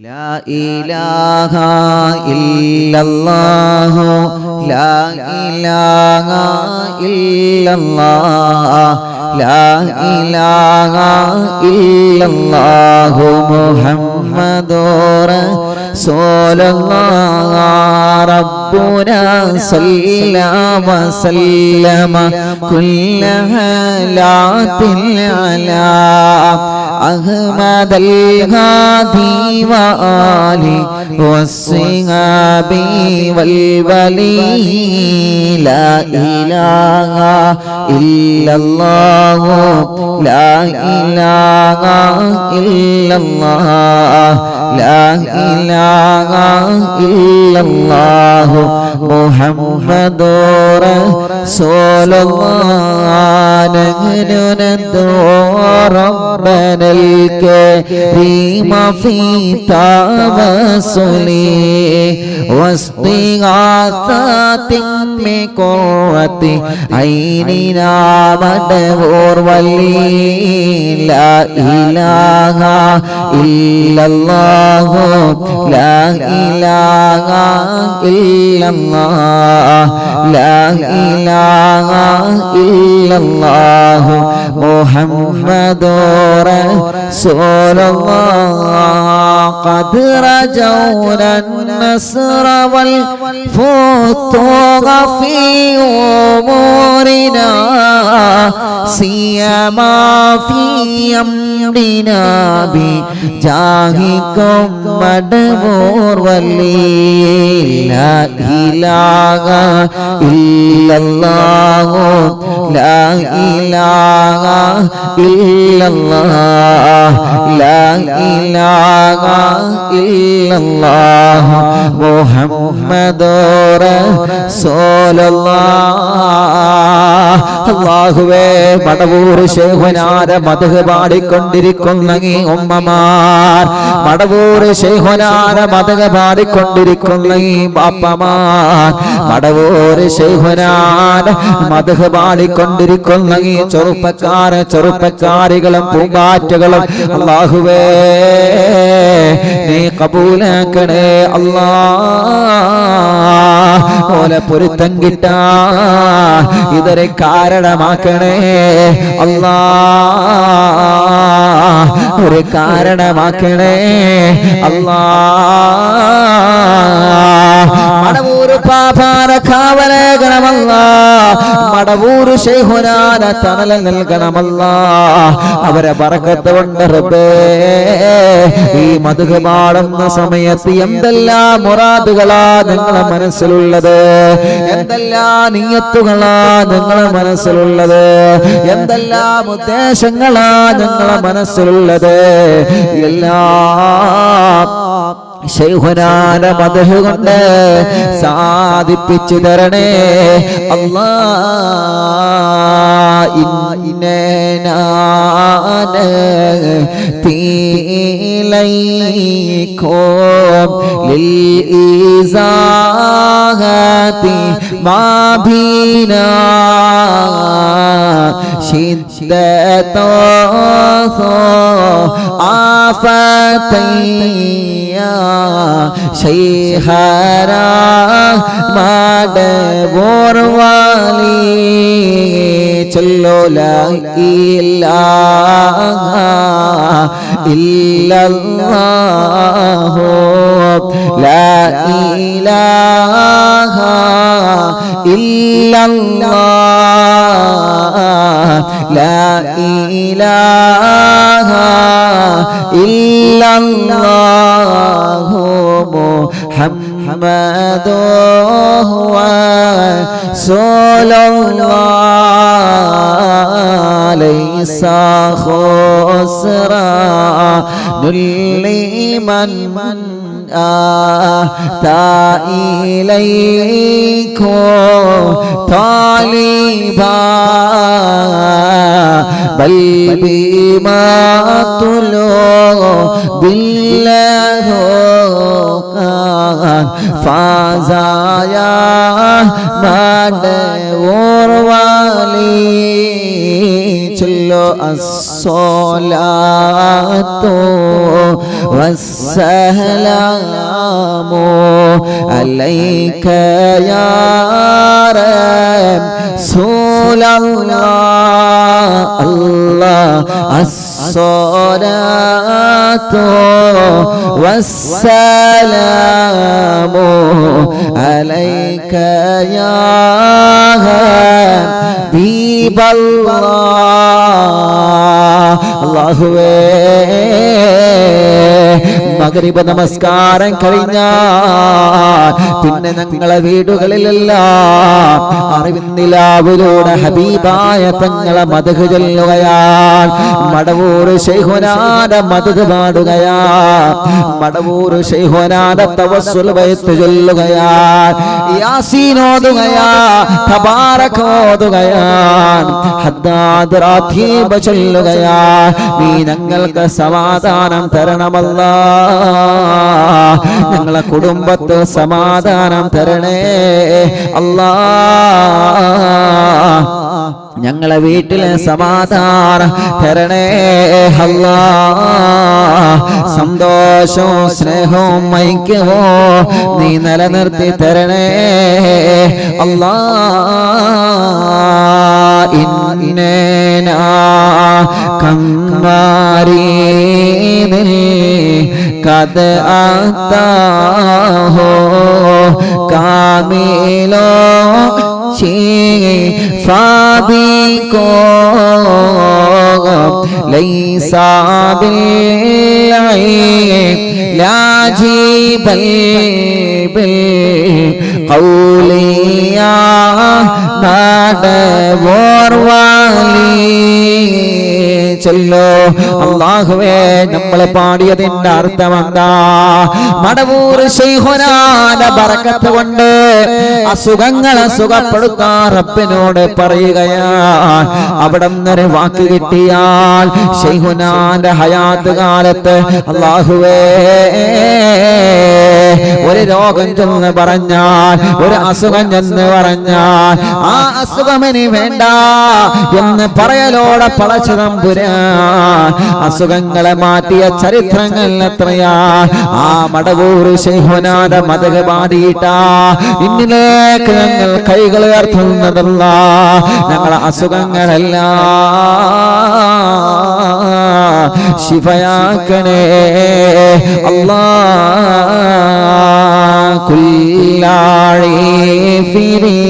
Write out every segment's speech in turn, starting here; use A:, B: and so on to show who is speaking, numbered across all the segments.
A: لا إله إلا الله لا إله إلا الله لا إله إلا الله محمد رسول الله ربنا صلى وسلم كل هالات على أحمد الهادي وآله والصحاب والولي لا إله إلا الله لا إله إلا الله لا إله إلا الله മുഹമ്മദോ സോലമാനോ റബ്ബനൽ കരീമ ഫീ തവസുലി വസ്തിഗാസത്തിൻ മി ഖുറത്തി ഐനിനാ വടവോർ വലി ലാ ഇലാഹ ഇല്ലല്ലാഹു ലാ ഇലാഹ ഇല്ല إلا الله. لا إله إلا الله. محمد رسول الله. قد رجونا النصر والفتوح في أمورنا. سيما في أمرنا മിനാബി ജാഹിക്കും മടമോർവല്ലേലാഹ ഇല്ലല്ലാഹോ ലാഹ ഇല്ലല്ലാഹ ലാഹ ഇല്ലല്ലാഹ മുഹമ്മദ് റസൂലുള്ളാഹ്. അല്ലാഹുവേ മടവൂർ ശേഖനാര മധു പാടിക്കൊണ്ട് പാടിക്കൊണ്ടിരിക്കുന്ന ഈ ഉമ്മമാർ. മടവൂർ ശേഖനാര മതഹ് പാടിക്കൊണ്ടിരിക്കുന്ന ഈ ബാപ്പമാർ. മടവൂർ ശേഖനാര മതഹ് പാടിക്കൊണ്ടിരിക്കുന്ന ഈ ചെറുപ്പക്കാര ചെറുപ്പക്കാരികളും പൂമ്പാറ്റകളും. അള്ളാഹുവേ നീ കബൂലാക്കണേ അല്ലാ. ഓലെ പൊരുത്തം കിട്ടാ. ഇതൊരു കാരണമാക്കണേ അല്ലാ. ഒരു കാരണമാക്കണേ അല്ലാ പാപാര കാവലേകണമല്ല മടവൂര് ശൈഹുനാന തണല നൽകണമല്ല. അവരെ പറക്കത്തുകൊണ്ട് റബ്ബേ ഈ മധുക പാടുന്ന സമയത്ത് എന്തെല്ലാം മുറാദുകളാ നിങ്ങളെ മനസ്സിലുള്ളത്? എന്തെല്ലാം നീയത്തുകളാ നിങ്ങളെ മനസ്സിലുള്ളത്? എന്തെല്ലാം ഉദ്ദേശങ്ങളാ നിങ്ങളെ മനസ്സിലുള്ളത്? എല്ലാം ശൈഹുനാന മധു കൊണ്ട് സാധിപ്പിച്ചു തരണേ അല്ലാ ഇന്നേനാന തീലൈക്കോം. ലീസാഹത്തി മാഭീനാ ശിദ്ദത്തോ ആഫത്തയ്യാ ശൈഹരാ മാടബോർവാലി ചൊല്ലോ ലാ ഇലാഹ ഇല്ലല്ലാഹു. ലാ ഇലാഹ ലാ ഇലാഹ ഇല്ലല്ലാഹു മുഹമ്മദു റസൂലുള്ളാഹി ലൈസ ഖുസ്റാനുൽ ലിമൻ إليكم طالبا بل بما طلوا بالله قد فاز يا മടവോർവാലി ചൊല്ലോ അസ്സലാത്തു വസ്സലാമു അലൈക യാ റസൂലല്ലാഹ് അല്ലാഹ് അസ്സലാത്തു വസ്സലാമു അലൈക യാ ഹബീബല്ലാഹ് അല്ലാഹുവേ. മകരിബ് നമസ്കാരം കഴിഞ്ഞാൽ പിന്നെ ഞങ്ങളെ വീടുകളിലെല്ലാം അറിവിന്ദിലാവിലൂടെ ഹബീബായ തങ്ങളെ മതക് ചൊല്ലുകയാൽ മടവൂർ ശൈഹുനാഥ മതക് പാടുകയാ മടവൂർ ശൈഹുനാഥ തവസ്സുൽ വയത്ത് ചൊല്ലുകയാൽ യാസീനോതുകയാ തബാറക്കോതുകയാൻ ഹദ്ദാദ് റാഥീബ ചൊല്ലുകയാ നീ ഞങ്ങൾക്ക് സമാധാനം തരണമല്ല. ഞങ്ങളെ കുടുംബത്ത് സമാധാനം തരണേ. അല്ലാ. ഞങ്ങളെ വീട്ടിലെ സമാധാനം തരണേ. അല്ല. സന്തോഷവും സ്നേഹവും ഐക്യവും നീ നിലനിർത്തി തരണേ. അല്ലാ. ഇന്നേനാ കമ്മാരീനിൽ കഥ ആത്താഹോ കാമിലോ ഫാബിക്കോ ليس بالعين لا جبل بالقول يا مدبور ചൊല്ലോ. അള്ളാഹുവേ നമ്മളെ പാടിയതിന്റെ അർത്ഥം എന്താ? മടവൂർ ബറക്കത്ത് കൊണ്ട് അസുഖങ്ങളെ സുഖപ്പെടുത്താൻ റബ്ബിനോട് പറയുകയാ അവിടെ നിന്നൊരു വാക്ക് കിട്ടിയാൽ ശൈഹുനാന്റെ ഹയാത്ത് കാലത്ത് അള്ളാഹുവേ. ഒരു രോഗം ചെന്ന് പറഞ്ഞാൽ ഒരു അസുഖം ചെന്ന് പറഞ്ഞാൽ ആ അസുഖം ഇനി വേണ്ട എന്ന് പറയലോടെ പളച്ചതം പുരാ അസുഖങ്ങളെ മാറ്റിയ ചരിത്രങ്ങൾ എത്രയാ? ആ മടവൂർ ശൈഹുനാഥ മതക പാടിയിട്ടാ. ഇന്നിലേക്ക് ഞങ്ങൾ കൈകൾ ഉയർത്തുന്നതല്ല ഞങ്ങളെ അസുഖങ്ങളെല്ലാം ശിവയാക്കണേ അല്ലാ കുല്ലാഴി ഫിരി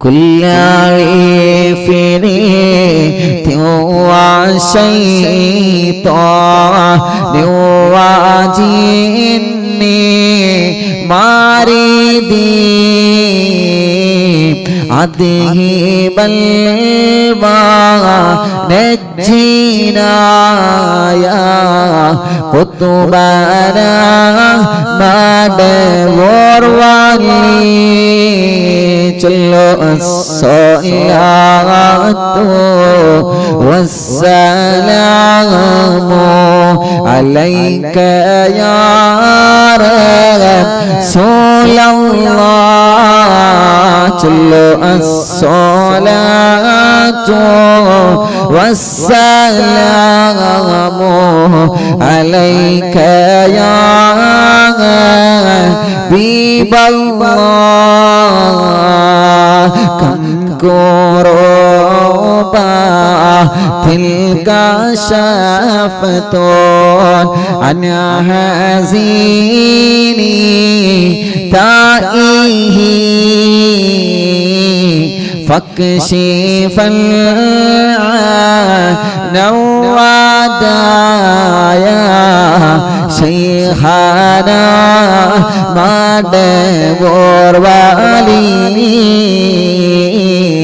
A: كل عيفني وشيطان وجني മാറിതീ അദ്ദേഹീബൽവാജീനായ കുത്തുബാന മാടവോർവാങ്ങി ചൊല്ലോ അസ്സലാത്തു വസ്സലാമു അലൈക യാ رسول الله تلو الصلاة والسلام عليك يا حبيب الله كم كورو تلك شافة عن هزيني تائه فاكشف النوادايا شيخنا مدبور والي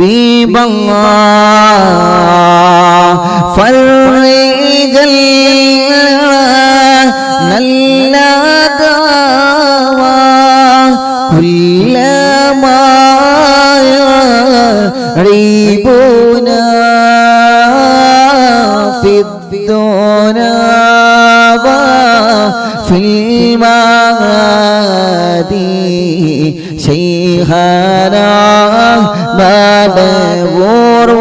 A: حبيب الله فرج നല്ലതാവാ كلما يعيبنا في الدنيا وفي المعادي شيخنا غور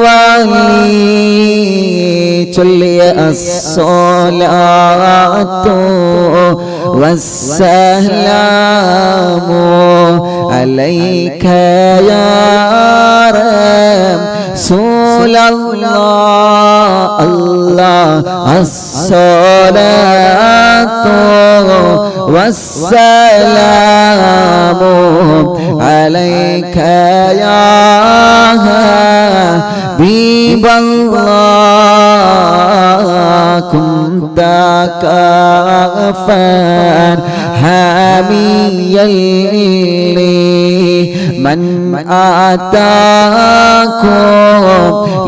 A: الصلاة والسلام عليك يا رسول الله الله الصلاة والسلام عليك يا حبيب الله كنت كافا حاميا لي من آتاكم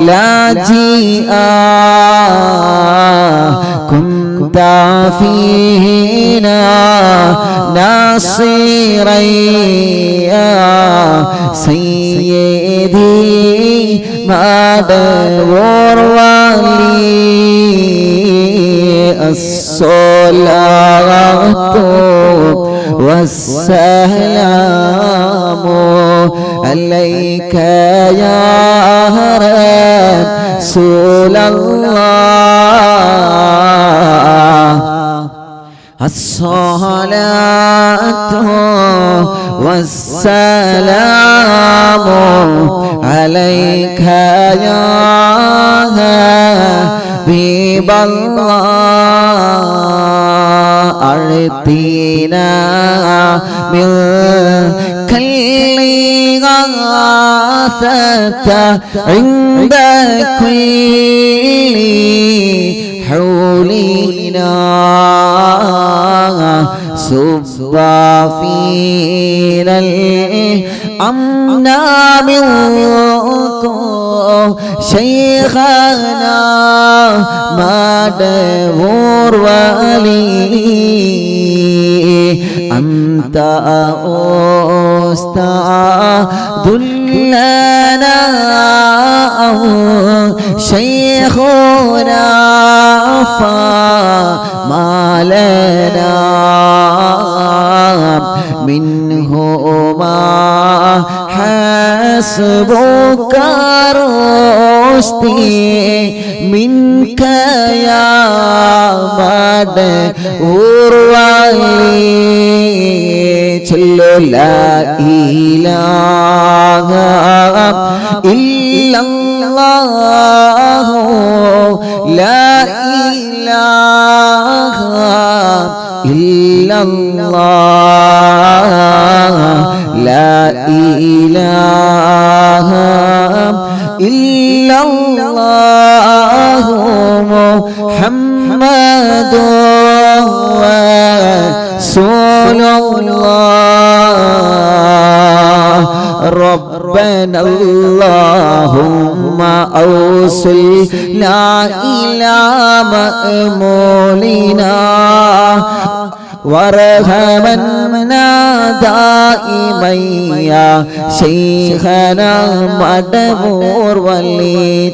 A: لا جيئا كنت فينا ناصرا يا سيدي مدور ولي الصلاة والسلام عليك يا رسول الله الصلاة والسلام عليك يا حبيب الله أعطينا من كل غاثة عند كل حولنا صب فينا الأمن منكم شيخنا مدبور ولي أنت أستاذ لنا أو شيخنا فما لنا منهما حسبك رشدي منك يا مدهور ولي ചൊല്ലോ ഇലാഹ ഇല്ലല്ലാഹു ലാ ഇലാഹ ഇല്ലല്ലാഹ ലാ ഇലാഹ ഇല്ലല്ലാഹു മുഹമ്മദു إله إلا الله محمد رسول الله ربنا اللهم أوصل لا إلى مأمولنا وارحمنا دائما يا شيخنا مدبور ولي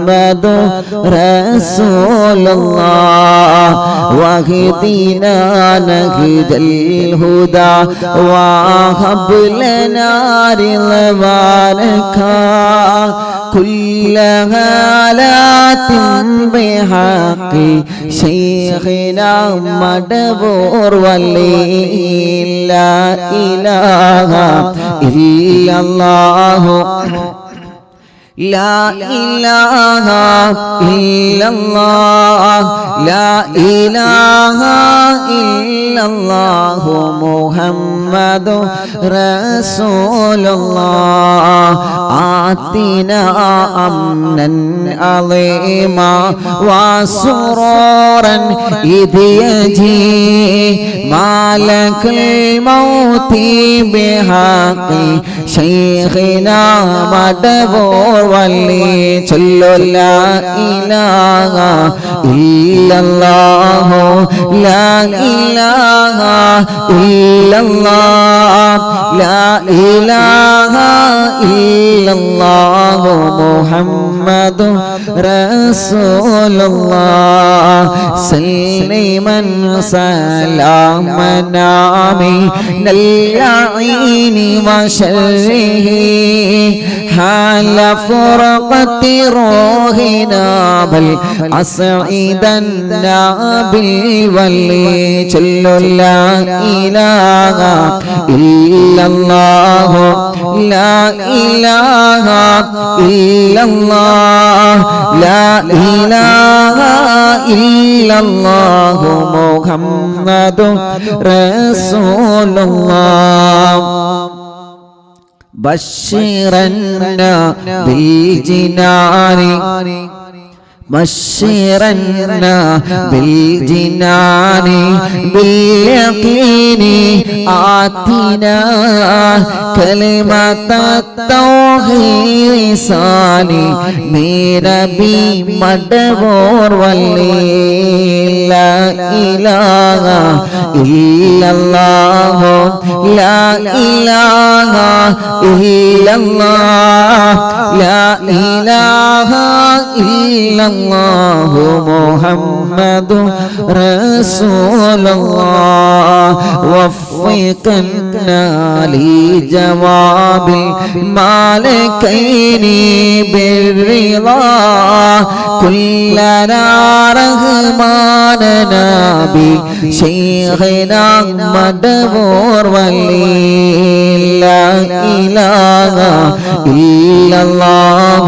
A: رسول الله واهدنا نهد الهدى وهب لنا رضوانك كل هالات بحق شيخنا مدبور ولي لا إله إلا الله لا إله إلا الله لا إله إلا الله محمد رسول الله آتنا أمنا عظيما وسرورا. إذ يجي مالك الموت بحق شيخنا مدبور. ولی چلو لا إله الا الله لا إله الا الله لا الہ الا اللہ محمد رسول الله سليما سلاما آمین نلعيني وشرہ حال فرقة روحنا بل أسعدنا بالولي جل لا إله إلا الله لا إله إلا الله لا إله إلا الله محمد رسول الله ബഷീറന്ന ബിൽജിനാരി ബഷീറന്ന ബിൽജിനാരി ബിൽയഖീനി ആതിന കലിമത തൗഹീസാനി മേരബി മടവോർ വല്ലേ لا إله إلا الله. لا إله إلا الله. لا إله إلا الله. محمد رسول الله. وفقنا لجواب المالكين بالرضا. كلنا رحماننا بشيخنا مدبور ولي. لا إله إلا الله.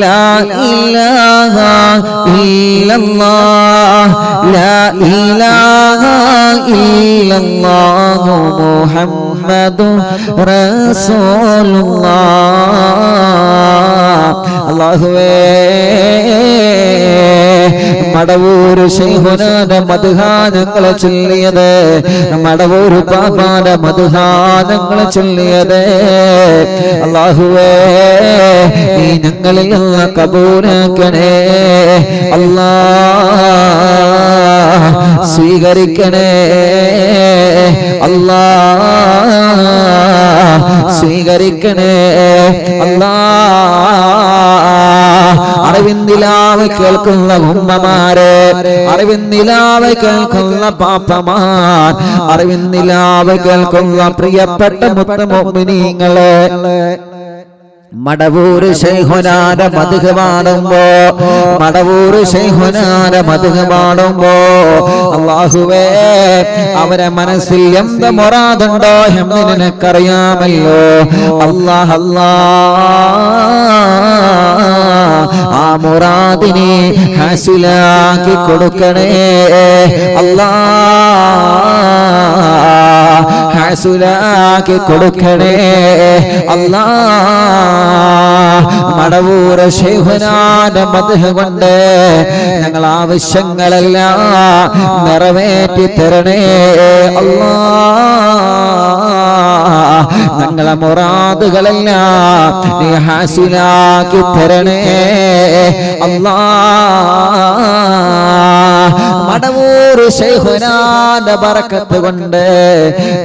A: لا إله إلا الله. لا إله إلا الله. محمد മുഹമ്മദും അള്ളാഹുവേ മടവൂര് ശൈഹുനാന്റെ മധുഹാനങ്ങളെ ചൊല്ലിയത് മടവൂര് പാപ്പാന്റെ മധുഹാനങ്ങളെ ചൊല്ലിയത്. അള്ളാഹുവേ നീ ഞങ്ങളിൽ നിന്ന് കബൂരാക്കണേ അല്ലാ സ്വീകരിക്കണേ. അല്ലാ സ്വീകരിക്കണേ. അല്ലാ അറിവിന്ദിലാവ് കേൾക്കുന്ന ഉമ്മമാരെ അറിവിന്ദിലാവ് കേൾക്കുന്ന പാപ്പമാർ അറിവിന്ദിലാവ് കേൾക്കുന്ന പ്രിയപ്പെട്ട മുത്തമൊമിനിങ്ങളെ മടവൂര് ശൈഹുനാര മധുഹ പാടുമ്പോ മടവൂര് ശൈഹുനാര മധുഹ പാടുമ്പോ അള്ളാഹുവേ അവരെ മനസ്സിൽ എന്ത് മൊറാതുണ്ടോ എന്ന് നിനക്കറിയാമല്ലോ. അല്ലാഹ് അല്ലാ ആ മുറാദിനെ ഹാസിലാക്കി കൊടുക്കണേ. അല്ലാ ഹാസുലാക്കി കൊടുക്കണേ. അല്ലാ മടവൂർ ശേഖനാന്റെ മധുഹ കൊണ്ട് ഞങ്ങൾ ആവശ്യങ്ങളെല്ലാം നിറവേറ്റി തരണേ. അല്ലാ ഞങ്ങളെ മുറാദുകളെല്ലാം ഹാസിലാക്കി തരണേ. അല്ലാ മടവൂർ ശൈഹുനാന്റെ ബറക്കത്ത് കൊണ്ട്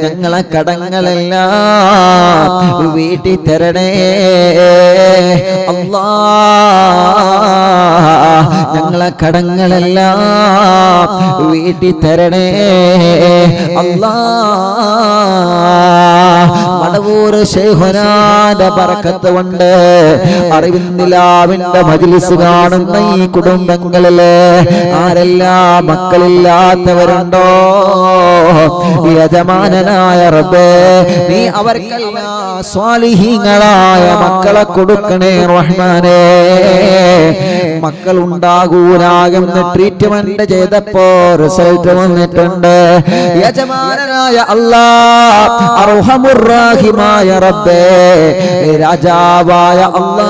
A: ഞങ്ങളെ കടങ്ങളെല്ലാം വീട്ടിൽ തരണേ അള്ളാ ഞങ്ങളെ കടങ്ങളെല്ലാം വീട്ടിൽ തരണേ അല്ലാ മടവൂർ അറിവിന്ദിലാവിന്റെ മജിലിസ് കാണുന്ന ഈ കുടുംബങ്ങളിൽ ആരെല്ലാ മക്കളില്ലാത്തവരുണ്ടോ? യജമാനനായ റബ്ബേ നീ അവർക്കെല്ലാം സ്വാലിഹീങ്ങളായ മക്കളെ കൊടുക്കണേ റഹ്മാനേ. മക്കൾ ഉണ്ടാകൂലാകുന്ന ട്രീറ്റ്മെന്റ് ചെയ്തപ്പോ റിസൾട്ട് വന്നിട്ടുണ്ട്. യജമാനനായ അല്ലാ അർഹമുറാഹിമായ റബ്ബേ രാജാവായ അള്ളാ.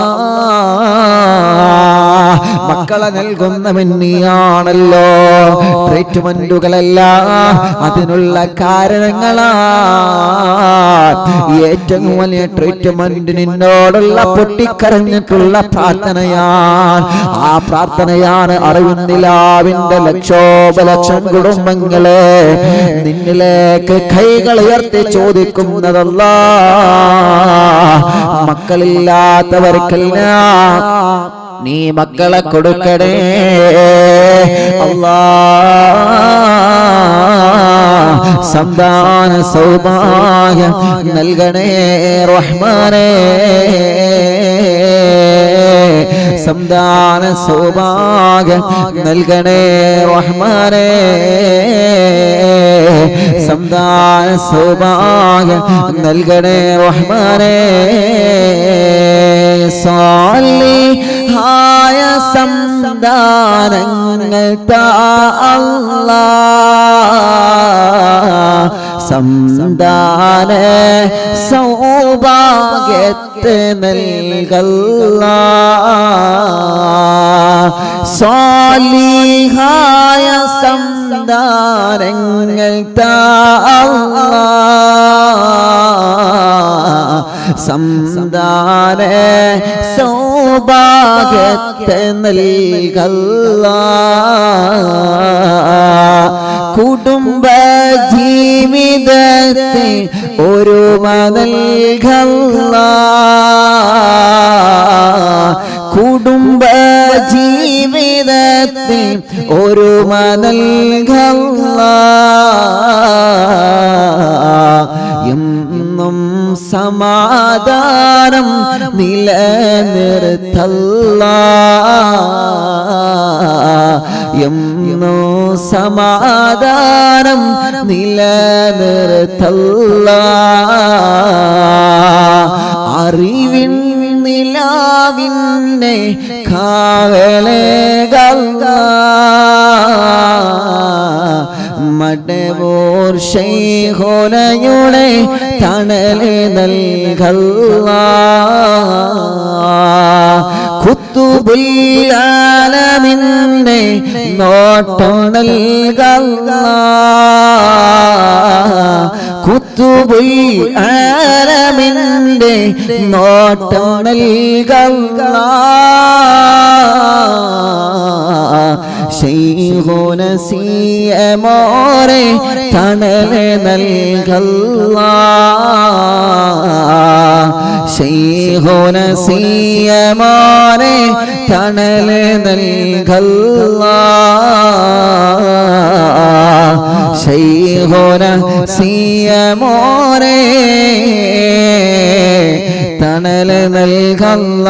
A: മക്കളെ നൽകുന്നവൻ നീയാണല്ലോ ട്രീറ്റ്മെന്റുകളല്ല അതിനുള്ള കാരണങ്ങളാ. ഏറ്റവും വലിയ ട്രീറ്റ്മെന്റ് നിന്നോടുള്ള പൊട്ടിക്കരഞ്ഞിട്ടുള്ള പ്രാർത്ഥനയാണ്. ആ പ്രാർത്ഥനയാണ് അറിവുന്നിലാവിന്റെ ലക്ഷോപലക്ഷം കുടുംബങ്ങളെ നിന്നിലേക്ക് കൈകൾ ഉയർത്തി ചോദിക്കുന്നതല്ല. മക്കളില്ലാത്തവർക്ക് നീ മക്കളെ കൊടുക്കണേ. അല്ലാ. സന്താന സൗഭാഗ്യം നൽകണേ റഹ്മാനേ. സന്താന സൗഭാഗ്യം നൽകണേ റഹ്മാനേ. സന്താന സൗഭാഗ്യം നൽകണേ റഹ്മാനേ. സാലിഹായ സന്താനങ്ങൾ താ അല്ലാ. സംദാന സൗഭാഗ്യത്തെ നൽകല്ല. സ്വാലിഹായ സന്താനങ്ങൾ സംദാന സൗഭാഗ്യത്തെ നൽകല്ല. കുടുംബ ജീവിതത്തെ ഒരു നൽകല്ല കുടുംബ ജീവിതത്തിൽ ഒരു നൽകല്ല. എന്നും സമാധാനം നിലനിർത്തല്ല. എന്നോ സമാധാനം നിലനിർത്തല്ല. നിലാവിന്നെ കാവലേകല്ല മടവൂർ ശൈഹോനയുടെ തണൽ നൽകല്ല. കുത്തുബുല്ലാലമിന്നെ കുത്തുബുൽ ആരമിന്റെ നോട്ടം നൽകല്ല ശൈഹോനസിയമോരെ തണൽ നൽകല്ല ശൈഹോനസിയമോരെ തണൽ നൽകല്ല. ശൈഹോന സിയമോരെ തണൽ നൽകല്ല.